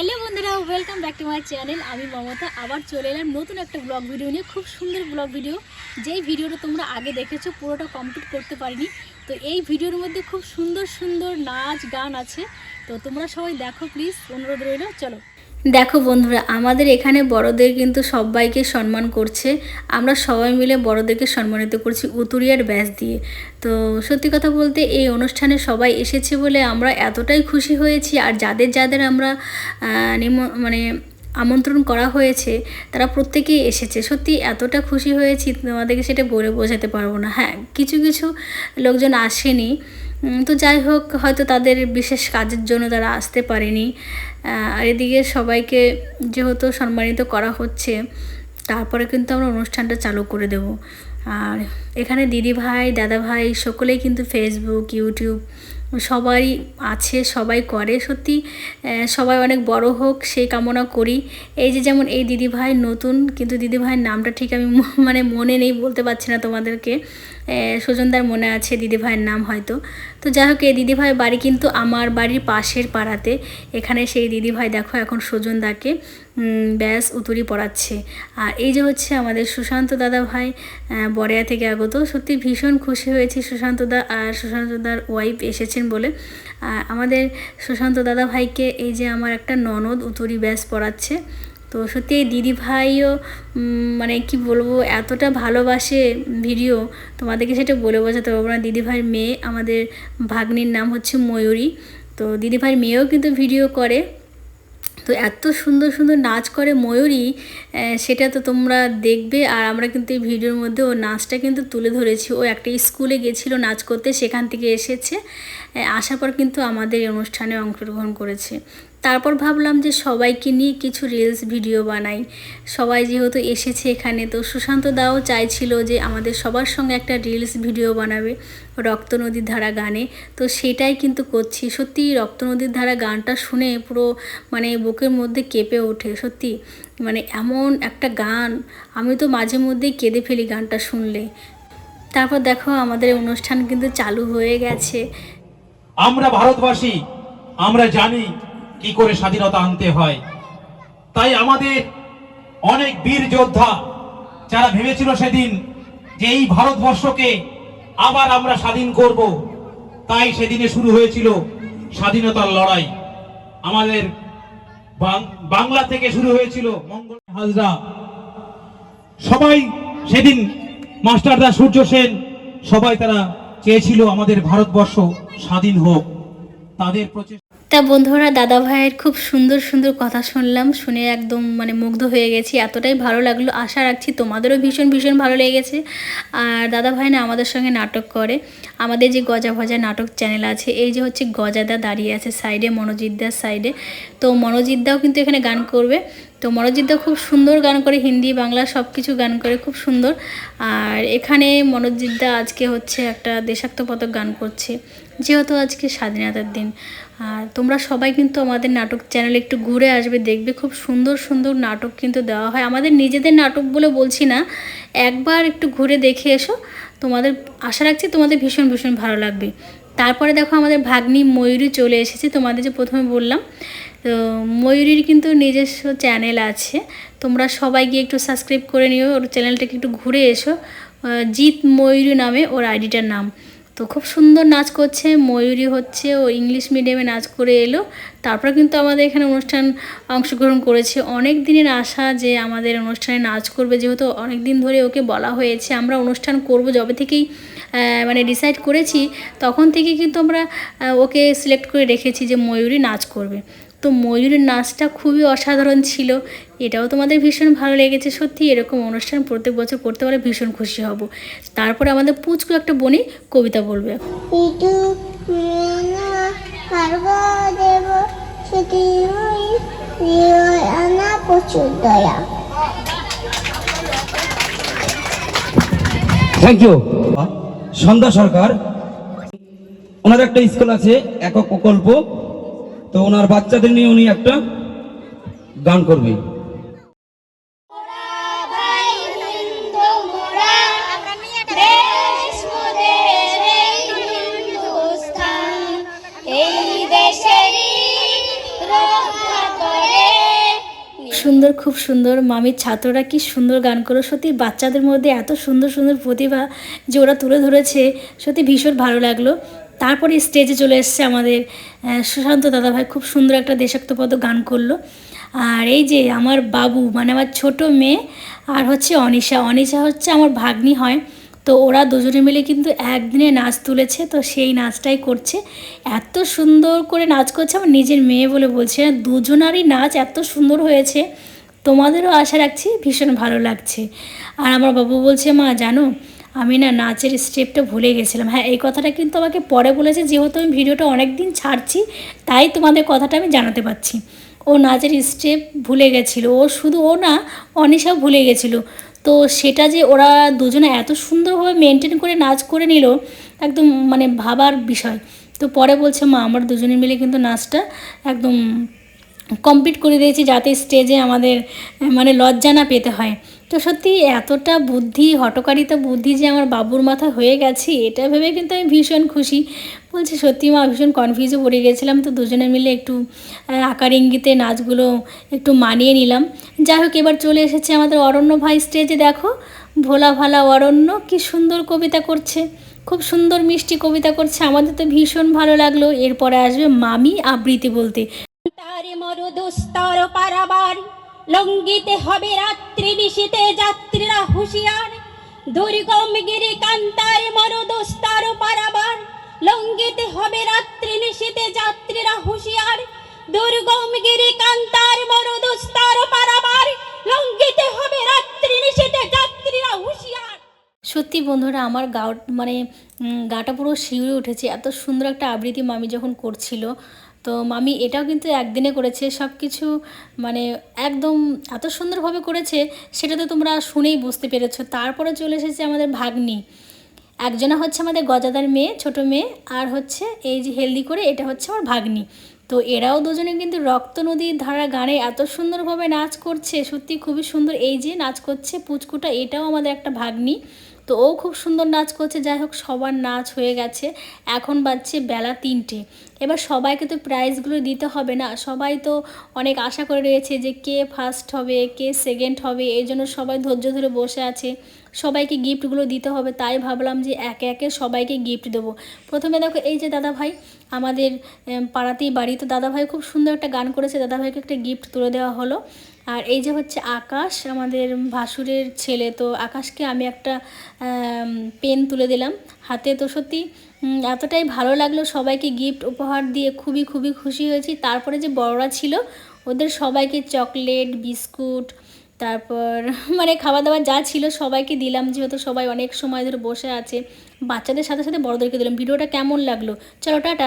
Hello বন্ধুরা welcome back to my channel আমি মমতা, আবার চলে এলাম নতুন একটা ব্লগ ভিডিও নিয়ে, খুব সুন্দর ব্লগ ভিডিও যেই ভিডিওটা তোমরা আগে দেখেছ, পুরোটা কমপ্লিট করতে পারিনি। তো এই ভিডিওর মধ্যে খুব সুন্দর সুন্দর নাচ গান আছে। তো তোমরা সবাই দেখো প্লিজ অনুরোধ রইল, চলো। দেখো বন্ধুরা, আমাদের এখানে বড়দের কিন্তু সবাইকে সম্মান করছে। আমরা সবাই মিলে বড়দেরকে সম্মানিত করছি উতুরিয়ার ব্যাস দিয়ে। তো সত্যি কথা বলতে এই অনুষ্ঠানে সবাই এসেছে বলে আমরা এতটাই খুশি হয়েছি। আর যাদের যাদের আমরা মানে আমন্ত্রণ করা হয়েছে, তারা প্রত্যেকেই এসেছে। সত্যি এতটা খুশি হয়েছি তোমাদেরকে সেটা বলে বোঝাতে পারব না। হ্যাঁ কিছু কিছু লোকজন আসেনি। তো যাই হোক, হয়তো তাদের বিশেষ কাজের জন্য তারা আসতে পারেনি। আর এদিকে সবাইকে যেহেতু সম্মানিত করা হচ্ছে, তারপরে কিন্তু আমরা অনুষ্ঠানটা চালু করে দেব। আর এখানে দিদি ভাই, দাদা ভাই সকলেই কিন্তু ফেসবুক ইউটিউব সবাই আছে, সবাই করে। সত্যি সবাই অনেক বড় হোক, সেই কামনা করি। এই যে যেমন এই দিদি ভাই নতুন, কিন্তু দিদি ভাইয়ের নামটা ঠিক আমি মানে মনে নেই, বলতে পারছি না তোমাদেরকে। সুজনদার মনে আছে দিদি ভাইয়ের নাম হয়তো। তো যাই হোক এই দিদি ভাই বাড়ি কিন্তু আমার বাড়ির পাশের পাড়াতে। এখানে সেই দিদি ভাই দেখো এখন সুজনদাকে ব্যাস উতুরি পড়াচ্ছে। আর এই যে হচ্ছে আমাদের সুশান্ত দাদা ভাই বড়িয়া থেকে আগত। সত্যি ভীষণ খুশি হয়েছি সুশান্ত দা, আর সুশান্ত দার ওয়াইফ এসেছেন বলে। আমাদের সুশান্ত দাদা ভাইকে এই যে আমার একটা ননদ উতুরি ব্যাস পড়াচ্ছে। তো সত্যি এই দিদি ভাইও মানে কি বলব, এতটা ভালোবাসে ভিডিও, তোমাদেরকে সেটা বলে বোঝাতে পারব না। দিদি ভাইয়ের মেয়ে, আমাদের ভাগ্নির নাম হচ্ছে ময়ূরী। তো দিদি ভাইয়ের মেয়েও কিন্তু ভিডিও করে। তো এত সুন্দর সুন্দর নাচ করে ময়ূরী সেটা তো তোমরা দেখবে। আর আমরা কিন্তু এই ভিডিওর মধ্যে ও নাচটা কিন্তু তুলে ধরেছি। ও একটা স্কুলে গেছিল নাচ করতে, সেখান থেকে এসেছে। আসার পর কিন্তু আমাদের এই অনুষ্ঠানে অংশগ্রহণ করেছে। তারপর ভাবলাম যে সবাইকে নিয়ে কিছু রিলস ভিডিও বানাই। সবাই যেহেতু এসেছে এখানে, তো সুশান্ত দাও চাইছিল যে আমাদের সবার সঙ্গে একটা রিলস ভিডিও বানাবে রক্ত নদীর ধারা গানে। তো সেটাই কিন্তু করছি। সত্যি রক্ত নদীর ধারা গানটা শুনে পুরো মানে বুকের মধ্যে কেঁপে ওঠে, সত্যি। মানে এমন একটা গান, আমি তো মাঝে মধ্যেই কেঁদে ফেলি গানটা শুনলে। তারপর দেখো আমাদের অনুষ্ঠান কিন্তু চালু হয়ে গেছে। আমরা ভারতবাসী, আমরা জানি কি করে স্বাধীনতা আনতে হয়? তাই আমাদের অনেক বীর যোদ্ধা যারা ভেবেছিল সেদিন যে এই ভারতবর্ষকে আবার আমরা স্বাধীন করব, তাই সেদিনে শুরু হয়েছিল স্বাধীনতার লড়াই। আমাদের বাংলা থেকে শুরু হয়েছিল মঙ্গল হাজরা। সবাই সেদিন মাস্টারদা সূর্য সেন, সবাই তারা চেয়েছিল আমাদের ভারতবর্ষ স্বাধীন হোক। তাদের প্রচেষ্টা তা বন্ধুরা, দাদা ভাইয়ের খুব সুন্দর সুন্দর কথা শুনলাম, শুনে একদম মানে মুগ্ধ হয়ে গেছি, এতটাই ভালো লাগল। আশা রাখছি তোমাদেরও ভীষণ ভীষণ ভালো লেগেছে। আর দাদা ভাই না আমাদের সঙ্গে নাটক করে। আমাদের যে গজা ভজা নাটক চ্যানেল আছে, এই যে হচ্ছে গজাদা দাঁড়িয়ে আছে সাইডে মনোজিৎদার সাইডে তো মনোজিৎদাও কিন্তু এখানে গান করবে। তো মনোজিৎদা খুব সুন্দর গান করে, হিন্দি, বাংলা সব কিছু গান করে, খুব সুন্দর। আর এখানে মনোজিৎদা আজকে হচ্ছে একটা দেশাত্মবোধক গান করছে, যেহেতু আজকে স্বাধীনতার দিন। আর তোমরা সবাই কিন্তু আমাদের নাটক চ্যানেলে একটু ঘুরে আসবে, দেখবে খুব সুন্দর সুন্দর নাটক কিন্তু দেওয়া হয়। আমাদের নিজেদের নাটক বলে বলছি না, একবার একটু ঘুরে দেখে এসো। তোমাদের, আশা রাখছি তোমাদের ভীষণ ভীষণ ভালো লাগবে। তারপরে দেখো আমাদের ভাগ্নি ময়ূরী চলে এসেছে, তোমাদের যে প্রথমে বললাম তো ময়ূরীর কিন্তু নিজস্ব চ্যানেল আছে। তোমরা সবাই গিয়ে একটু সাবস্ক্রাইব করে নিও, ওর চ্যানেলটাকে একটু ঘুরে এসো। জিৎ ময়ূরী নামে ওর আইডিটার নাম। তো খুব সুন্দর নাচ করছে, ময়ূরী হচ্ছে, ও ইংলিশ মিডিয়ামে নাচ করে এলো। তারপর কিন্তু আমাদের এখানে অনুষ্ঠান অংশগ্রহণ করেছে। অনেক দিনের আশা যে আমাদের অনুষ্ঠানে নাচ করবে, যেহেতু অনেক দিন ধরে ওকে বলা হয়েছে, আমরা অনুষ্ঠান করব যবে থেকেই মানে ডিসাইড করেছি, তখন থেকে কিন্তু আমরা ওকে সিলেক্ট করে রেখেছি যে ময়ূরী নাচ করবে। তো ময়ূরের নাচটা খুবই অসাধারণ ছিল। এটাও তোমাদের ভীষণ ভালো লেগেছে। সত্যি এরকম অনুষ্ঠান প্রত্যেক বছর করতে পারলে ভীষণ খুশি হব। তারপরে আমাদের পুচকু একটা বনি কবিতা বলবে। থ্যাংক ইউ সন্ধ্যা সরকার। ওনার একটা স্কুল আছে একক প্রকল্প। তো ওনার বাচ্চাদের নিয়ে উনি একটা গান করবে। ভাই হিন্দু মোরা দেশ মোদের এই হিন্দুস্থান। এই দেশেরই রক্ষা করে। সুন্দর খুব সুন্দর। মামির ছাত্ররা কি সুন্দর গান করো। সত্যি বাচ্চাদের মধ্যে এত সুন্দর সুন্দর প্রতিভা যে ওরা তুলে ধরেছে। সত্যি ভীষণ ভালো লাগল। তারপরে স্টেজে চলে এসছে আমাদের সুশান্ত দাদাভাই। খুব সুন্দর একটা দেশাত্মপদ গান করল। আর এই যে আমার বাবু মানে আমার ছোট মেয়ে আর হচ্ছে অনিশা। অনিশা হচ্ছে আমার ভাগ্নি হয়। তো ওরা দুজনে মিলে কিন্তু একদিনে নাচ তুলেছে। তো সেই নাচটাই করছে। এত সুন্দর করে নাচ করছে। আমার নিজের মেয়ে বলে বলছে দুজনারই নাচ এত সুন্দর হয়েছে। তোমাদেরও আশা রাখছি, ভীষণ ভালো লাগছে। আর আমার বাবু বলছে, মা, জানো আমি না নাচের স্টেপটা ভুলে গেছিলাম। হ্যাঁ এই কথাটা কিন্তু আমাকে পরে বলেছে, যেহেতু আমি ভিডিওটা অনেক দিন ছাড়ছি, তাই তোমাদের কথাটা আমি জানাতে পারছি। ও নাচের স্টেপ ভুলে গেছিল, ও শুধু ও না, অনিশাও ভুলে গেছিল। তো সেটা যে ওরা দুজনে এত সুন্দরভাবে মেনটেন করে নাচ করে নিল, একদম মানে ভাবার বিষয়। তো পরে বলছে, মা, আমরা দুজনে মিলে কিন্তু নাচটা একদম কমপ্লিট করে দিয়েছি, যাতে স্টেজে আমাদের মানে লজ্জা না পেতে হয়। তো সত্যি এতটা বুদ্ধি হটকারিতা বুদ্ধি যে আমার বাবুর মাথা হয়ে গেছে, এটা ভেবে কিন্তু আমি ভীষণ খুশি। বলছি, সত্যি মা, ভীষণ কনফিউজে পড়ে গেছিলাম। তো দুজনে মিলে একটু আকার ইঙ্গিতে নাচগুলো একটু মানিয়ে নিলাম। যাই হোক, এবার চলে এসেছে আমাদের অরণ্য ভাই স্টেজে দেখো, ভোলা ভালা অরণ্য, কি সুন্দর কবিতা করছে। খুব সুন্দর মিষ্টি কবিতা করছে। আমাদের তো ভীষণ ভালো লাগল। এরপরে আসবে মামি আবৃত্তি বলতে। তারে মরু দুস্তর পারাবার। লঙ্গিতে হবে রাত্রি নিশীতে যাত্রীরা হুঁশিয়ার। দুর্গম গিরি কান্তার মরু দুস্তর পারাবার লঙ্গিতে হবে রাত্রি নিশীতে যাত্রীরা হুঁশিয়ার। দুর্গম গিরি কান্তার মরু দুস্তর পারাবার লঙ্গিতে হবে রাত্রি নিশীতে যাত্রীরা হুঁশিয়ার। সত্যি বন্ধুরা, আমার গাও মানে গাটা পুরো শিউরে উঠেছে। এত সুন্দর একটা আবৃত্তি মামি যখন করছিল তো মামি এটাও কিন্তু একদিনে করেছে সব কিছু মানে একদম এত সুন্দরভাবে করেছে, সেটা তো তোমরা শুনেই বুঝতে পেরেছ। তারপরে চলে এসেছে আমাদের ভাগ্নি। একজনা হচ্ছে আমাদের গজাদার মেয়ে, ছোট মেয়ে, আর হচ্ছে এই যে হেলদি করে, এটা হচ্ছে আমার ভাগ্নি। তো এরাও দুজনে কিন্তু রক্ত নদীর ধারা গানে এত সুন্দরভাবে নাচ করছে, সত্যি খুবই সুন্দর। এই যে নাচ করছে পুচকুটা, এটাও আমাদের একটা ভাগ্নি। তো ও খুব সুন্দর নাচ করছে, যাই হোক সবার নাচ হয়ে গেছে। এখন বাজছে বেলা তিনটে। এবার সবাইকে তো প্রাইজগুলো দিতে হবে না। সবাই তো অনেক আশা করে রয়েছে যে কে ফার্স্ট হবে, কে সেকেন্ড হবে, এই জন্য সবাই ধৈর্য ধরে বসে আছে। সবাইকে গিফটগুলো দিতে হবে, তাই ভাবলাম যে একে একে সবাইকে গিফট দেবো। প্রথমে দেখো এই যে দাদা ভাই আমাদের পাড়াতেই বাড়ি। তো দাদা ভাই খুব সুন্দর একটা গান করেছে। দাদা ভাইকে একটা গিফট তুলে দেওয়া হলো। আর এই যে হচ্ছে আকাশ, আমাদের ভাসুরের ছেলে, তো আকাশকে আমি একটা পেন তুলে দিলাম হাতে। তো সত্যি এতটাই ভালো লাগল সবাইকে গিফট উপহার দিয়ে। খুবই খুবই খুশি হয়েছি। তারপরে যে বড়রা ছিল, ওদের সবাইকে চকলেট, বিস্কুট, তারপর মানে খাওয়া দাওয়া যা ছিল সবাইকে দিলাম। যেহেতু সবাই অনেক সময় ধরে বসে আছে, বাচ্চাদের সাথে সাথে বড়দেরকে দিলাম। ভিডিওটা কেমন লাগল? চলো, টাটা।